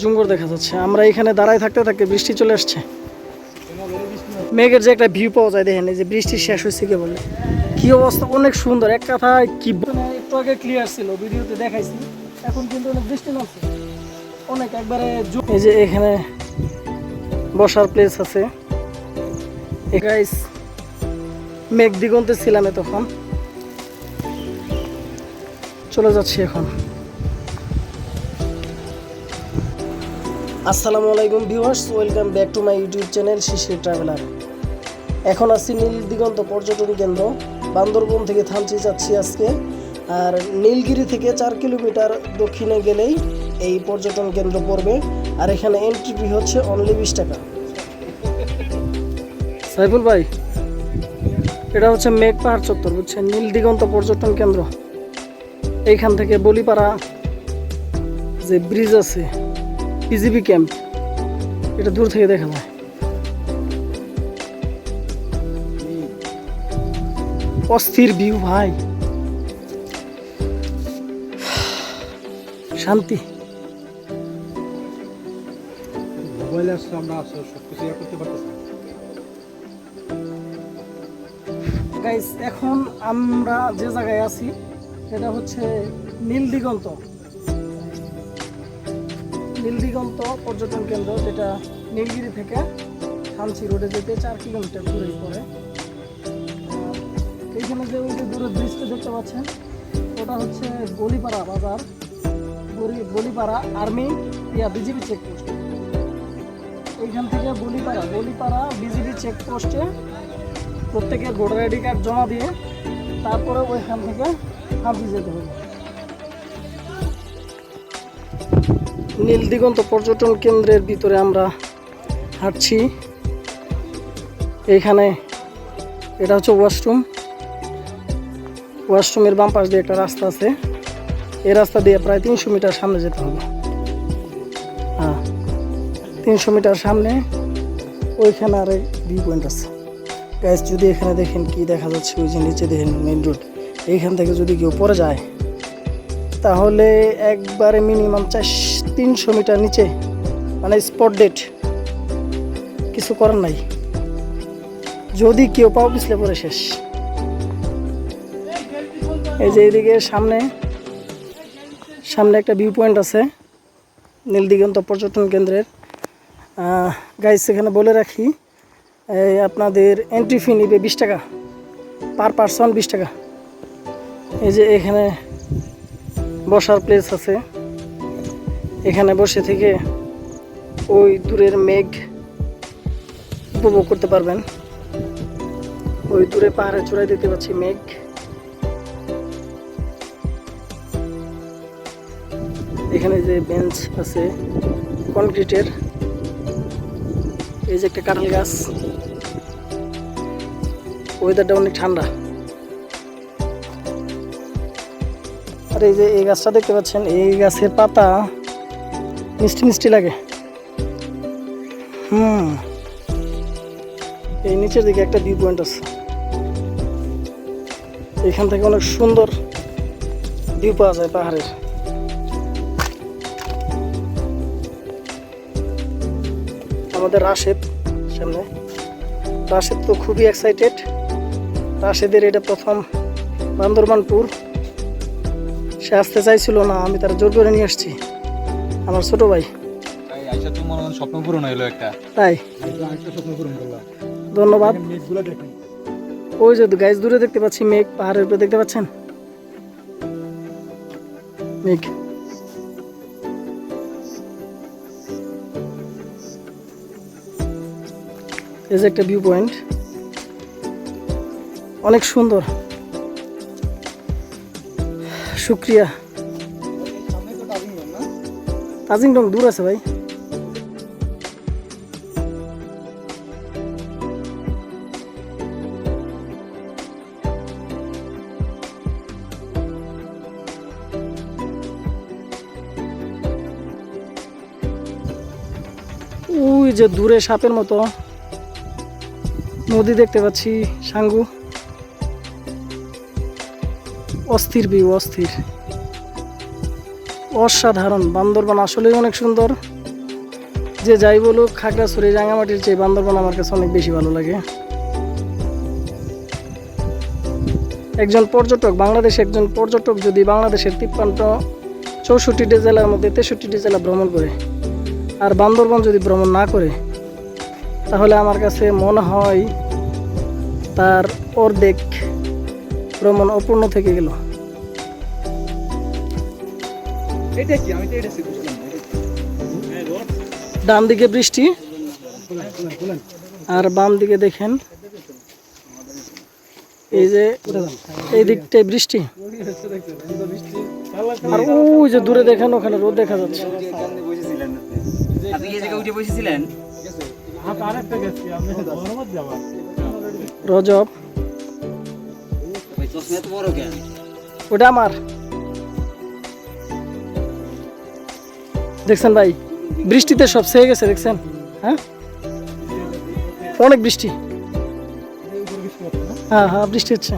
জুঙ্গর দেখা যাচ্ছে। আমরা এখানে দাঁড়ায় থাকতে থাকতে বৃষ্টি চলে আসছে। মেঘের যে একটা ভিউ পাওয়া যায়, দেখেন এই যে বৃষ্টি শেষ হয়েছে কে বলে। কি অবস্থা, অনেক সুন্দর। এক কথায় কি মানে একটু আগে ক্লিয়ার ছিল, ভিডিওতে দেখাইছি। এখন কিন্তু অনেক বৃষ্টি নামছে। অনেক একবারে এই যে এখানে বসার প্লেস আছে। গাইস মেঘ দিগন্তে ছিলাম তখন চলে যাচ্ছি এখন। আসসালামু আলাইকুম viewers, welcome back to my YouTube channel Shishir traveller. এখন আছি নীল দিগন্ত পর্যটন কেন্দ্র, বান্দরবন থেকে থানচি যাচ্ছি আজকে। আর নীলগিরি থেকে চার কিলোমিটার দক্ষিণে গেলেই এই পর্যটন কেন্দ্র পড়বে। আর এখানে এন্ট্রি ফি হচ্ছে অনলি বিশ টাকা। সাইফুল ভাই, এটা হচ্ছে মেঘ পাহাড় চত্বর, বুঝছেন? নীল দিগন্ত পর্যটন কেন্দ্র। এইখান থেকে বলিপাড়া যে ব্রিজ আছে পিজিবি ক্যাম্প এটা দূর থেকে দেখা যায় অস্থির ভিউ ভাই। শান্তি। মোবাইলে আসলে আমরা ইয়ে করতে পারতেছি গাইস এখন আমরা যে জায়গায় আছি এটা হচ্ছে নীল দিগন্ত নীল দিগন্ত পর্যটন কেন্দ্র, যেটা নীলগিরি থেকে থানচি রোডে যেতে চার কিলোমিটার দূরে পড়ে। এইখানে যে ওই যে দূরে ব্রিজটা দেখতে পাচ্ছেন, ওটা হচ্ছে গলিপাড়া বাজার। গলি- গলিপাড়া আর্মি ইয়া বিজিবি চেকপোস্ট এইখান থেকে বলিপাড়া বলিপাড়া বিজিবি চেকপোস্টে প্রত্যেকের ভোটার আইডি কার্ড জমা দিয়ে তারপরে ওইখান থেকে হাঁপিয়ে যেতে হবে। নীল দিগন্ত পর্যটন কেন্দ্রের ভিতরে আমরা হাঁটছি। এইখানে এটা হচ্ছে ওয়াশরুম। ওয়াশরুমের বাম পাশ দিয়ে একটা রাস্তা আছে। এই রাস্তা দিয়ে প্রায় তিনশো মিটার সামনে যেতে হবে। হ্যাঁ তিনশো মিটার সামনে ওইখানে আর ভিউ পয়েন্ট আছে। গাইস যদি এখানে দেখেন কি দেখা যাচ্ছে, ওই যে নিচে দেখেন মেন রোড এইখান থেকে যদি কেউ পড়ে যায় তাহলে একবারে মিনিমাম চার, তিনশো মিটার নিচে মানে স্পট ডেট কিছু করার নাই। যদি কেউ পাও পিছলে পরে শেষ। এই যে এইদিকে সামনে সামনে একটা ভিউ পয়েন্ট আছে নীলদিগন্ত পর্যটন কেন্দ্রের। গাইস সেখানে বলে রাখি আপনাদের এন্ট্রি ফি নিবে বিশ টাকা পার পারসন বিশ টাকা। এই যে এখানে বসার প্লেস আছে। এখানে বসে থেকে ওই দূরের মেঘ উপভোগ করতে পারবেন। ওই দূরে পাহাড়ে চূড়ায় দেখতে পাচ্ছি মেঘ। এখানে যে বেঞ্চ আছে কনক্রিটের এই যে একটা কাঁঠাল গাছ। ওয়েদারটা অনেক ঠান্ডা। আর এই যে এই গাছটা দেখতে পাচ্ছেন, এই গাছের পাতা মিষ্টি মিষ্টি লাগে। হুম। এই নিচের দিকে একটা ভিউ পয়েন্ট আছে। এখান থেকে অনেক সুন্দর ভিউ পাওয়া যায় পাহাড়ের। আমাদের রাশেদ সামনে। রাশেদ তো খুবই এক্সাইটেড রাশেদের এটা প্রথম বান্দরবান ট্যুর সে আসতে চাইছিল না আমি তার জোর করে নিয়ে আসছি আমার ছোট ভাই। তাই স্বপ্ন পূরণ একটা। ধন্যবাদ। ওই যে গাইজ দূরে দেখতে পাচ্ছি মেঘ পাহাড়ের উপরে দেখতে পাচ্ছেন? মেঘ। এই যে একটা ভিউ পয়েন্ট অনেক সুন্দর। শুক্রিয়া। তাজিংডং দূর আছে ভাই। ওই যে দূরে সাপের মতো। নদী দেখতে পাচ্ছি সাঙ্গু। অস্থির ভিউ অস্থির। অসাধারণ, বান্দরবান আসলেই অনেক সুন্দর। যে যাই বলুক, খাগড়াছড়ি রাঙামাটির চেয়ে বান্দরবান আমার কাছে অনেক বেশি ভালো লাগে। একজন পর্যটক, বাংলাদেশে একজন পর্যটক যদি বাংলাদেশের তিপ্পান্ন চৌষট্টিটি জেলার মধ্যে তেষট্টিটি জেলা ভ্রমণ করে, আর বান্দরবান যদি ভ্রমণ না করে, তাহলে আমার কাছে মনে হয় তার অর্ধেক ভ্রমণ অপূর্ণ থেকে গেল। এটা কি? আমি তো এটা বুঝলাম ডান দিকে বৃষ্টি। আর বাম দিকে দেখেন এই যে এই দিকটায় বৃষ্টি। আর ওই যে দূরে দেখেন ওখানে রোদ দেখা যাচ্ছে। আপনি এই জায়গায় উঠে বসেছিলেন? রজব চশমা এত বড় কেন? ওটা আমার। দেখছেন ভাই বৃষ্টিতে সব সেয়ে গেছে দেখছেন? হ্যাঁ? অনেক বৃষ্টি। হ্যাঁ হ্যাঁ বৃষ্টি হচ্ছে।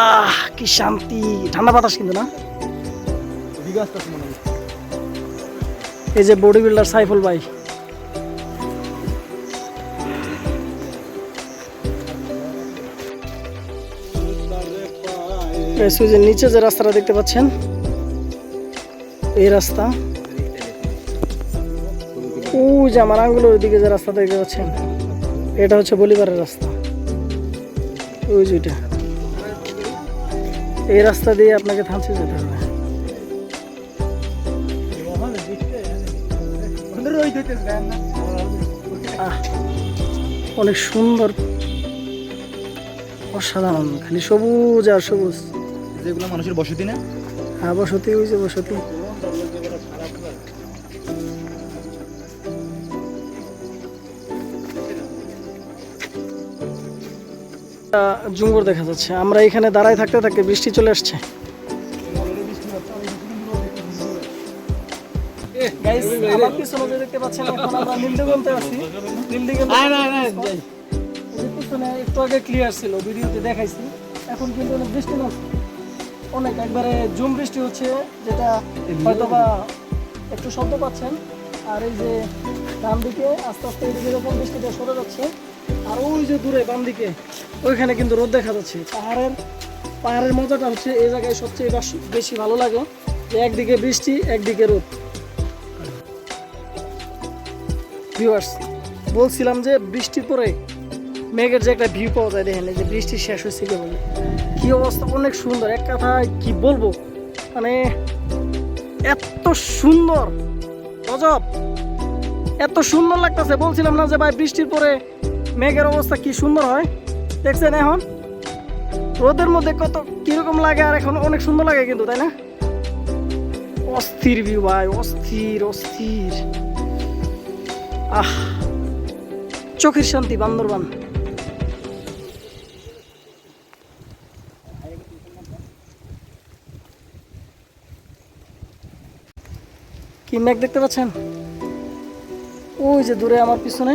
আহ কি শান্তি। ঠান্ডা বাতাস কিন্তু না? এই যে বডি বিল্ডার সাইফুল ভাই। নিচে যে রাস্তাটা দেখতে পাচ্ছেন, এই রাস্তা। ওই যে আমার আঙ্গুলের দিকে যে রাস্তা দেখতে পাচ্ছেন, এটা হচ্ছে বলিবারের রাস্তা। ওই যে ওইটা এই রাস্তা দিয়ে আপনাকে থামছে যেতে হবে। অনেক সুন্দর, অসাধারণ, খালি সবুজ আর সবুজ। যেগুলো মানুষের বসতি না? হ্যাঁ বসতি ওই যে বসতি। জুঙ্গর দেখা যাচ্ছে। আমরা এখানে দাঁড়ায় থাকতে থাকতে বৃষ্টি চলে আসছে। Guys, আমার দেখতে পাচ্ছেন এখন আমরা নীলদিগন্তে আছি। নীলদিগন্তে এই যে পিছনে একটু আগে ক্লিয়ার ছিল ভিডিওতে দেখাইছি। এখন কিন্তু অনেক বৃষ্টি নামছে। অনেক একবারে জুম বৃষ্টি হচ্ছে যেটা হয়তো বা একটু শব্দ পাচ্ছেন। আর এই যে ডান দিকে আস্তে আস্তে এদিকে যখন বৃষ্টিটা সরে যাচ্ছে আর ওই যে দূরে বাম দিকে ওইখানে কিন্তু রোদ দেখা যাচ্ছে। পাহাড়ের পাহাড়ের মজাটা হচ্ছে এই জায়গায় সবচেয়ে বেশ- বেশি ভালো লাগে যে একদিকে বৃষ্টি একদিকে রোদ। ভিউয়ার্স বলছিলাম যে বৃষ্টির পরে মেঘের যে একটা ভিউ পাওয়া যায় দেখেন এই যে বৃষ্টি শেষ হয়েছে কি বলে কি অবস্থা অনেক সুন্দর। এক কথায় কি বলব? মানে এত সুন্দর। গজব এত সুন্দর লাগতেছে। বলছিলাম না যে ভাই বৃষ্টির পরে মেঘের অবস্থা কি সুন্দর হয়? দেখছেন এখন? রোদের মধ্যে কত কীরকম লাগে আর এখন অনেক সুন্দর লাগে কিন্তু, তাই না? অস্থির ভিউ ভাই, অস্থির অস্থির। আহ, চোখের শান্তি, বান্দরবান। মেঘ দেখতে পাচ্ছেন? ওই যে দূরে আমার পিছনে।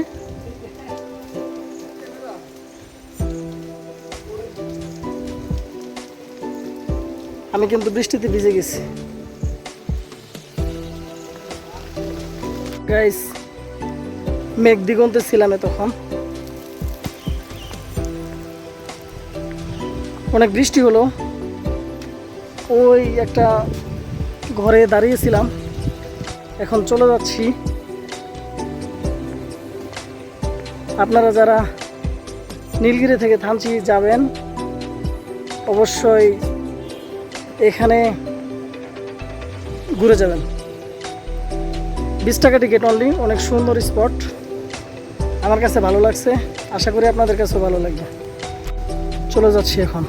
আমি কিন্তু বৃষ্টিতে ভিজে গেছি। গাইস মেঘ দিগন্তে ছিলাম তখন অনেক বৃষ্টি হলো। ওই একটা ঘরে দাঁড়িয়েছিলাম। এখন চলে যাচ্ছি। আপনারা যারা নীলগিরি থেকে থানচি যাবেন, অবশ্যই এখানে ঘুরে যাবেন। বিশ টাকা টিকিট অনলি অনেক সুন্দর স্পট। আমার কাছে ভালো লাগছে, আশা করি আপনাদের কাছেও ভালো লাগবে। চলে যাচ্ছি এখন।